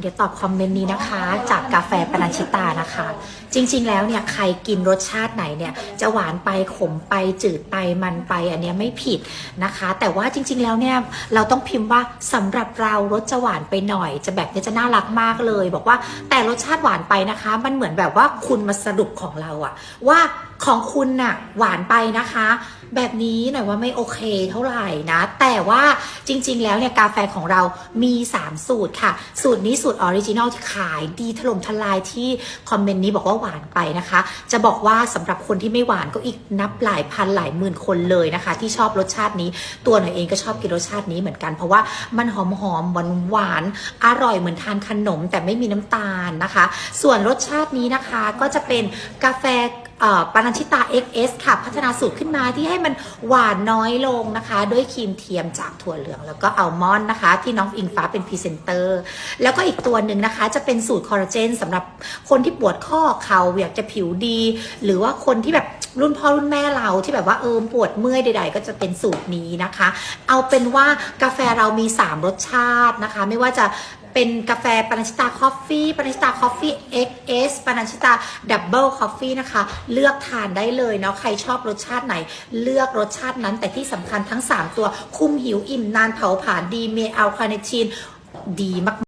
เดี๋ยวตอบคอมเมนต์นี้นะคะ จากกาแฟปนัญชิตานะคะ จริง ๆ แล้วเนี่ยใครกินรสชาติไหนเนี่ย จะหวานไปขมไปจืดไปมันไปอันเนี้ยไม่ผิดนะคะ แต่ว่าจริง ๆ แล้วเนี่ยเราต้องพิมพ์ว่าสำหรับเรารสจะหวานไปหน่อย จะแบบนี้จะน่ารักมากเลย บอกว่าแต่รสชาติหวานไปนะคะ มันเหมือนแบบว่าคุณมาสรุปของเราอะว่า ของคุณน่ะหวานไปนะคะ แบบนี้หน่อยว่าไม่โอเคเท่าไหร่นะ แต่ว่าจริง ๆ แล้วเนี่ยกาแฟของเรามี 3 สูตรค่ะ สูตรนี้สูตรออริจินอลที่ขายดีถล่มทลายที่คอมเมนต์นี้บอกว่าหวานไปนะคะ จะบอกว่าสำหรับคนที่ไม่หวานก็อีกนับหลายพันหลายหมื่นคนเลยนะคะ ที่ชอบรสชาตินี้ ตัวหน่อยเองก็ชอบกินรสชาตินี้เหมือนกัน เพราะว่ามันหอมหอมหวานหวานๆอร่อยเหมือนทานขนม แต่ไม่มีน้ำตาลนะคะ ส่วนรสชาตินี้นะคะก็จะเป็นกาแฟ ปานันชิตา XS ค่ะ พัฒนาสูตรขึ้นมาที่ให้มันหวานน้อยลงนะคะ ด้วยครีมเทียมจากถั่วเหลือง แล้วก็อัลมอนด์นะคะ ที่น้องอิงฟ้าเป็นพรีเซนเตอร์ แล้วก็อีกตัวหนึ่งนะคะ จะเป็นสูตรคอลลาเจนสำหรับคนที่ปวดข้อเข่าอยากจะผิวดี หรือว่าคนที่แบบ รุ่นพ่อรุ่นแม่เราที่แบบว่าเออปวดเมื่อยใด ๆ ก็จะเป็นสูตรนี้นะคะ เอาเป็นว่ากาแฟเรามี 3 รสชาตินะคะ ไม่ว่าจะเป็นกาแฟปานันชิตาคอฟฟี่ปานันชิตาคอฟฟี่ XS ปานันชิตาดับเบิลคอฟฟี่นะคะ เลือกทานได้เลยเนาะใครชอบรสชาติไหน เลือกรสชาตินั้นแต่ที่สำคัญทั้ง 3 ตัวคุมหิวอิ่มนานเผาผลาญดีเมอัลคาเนทีนดีมาก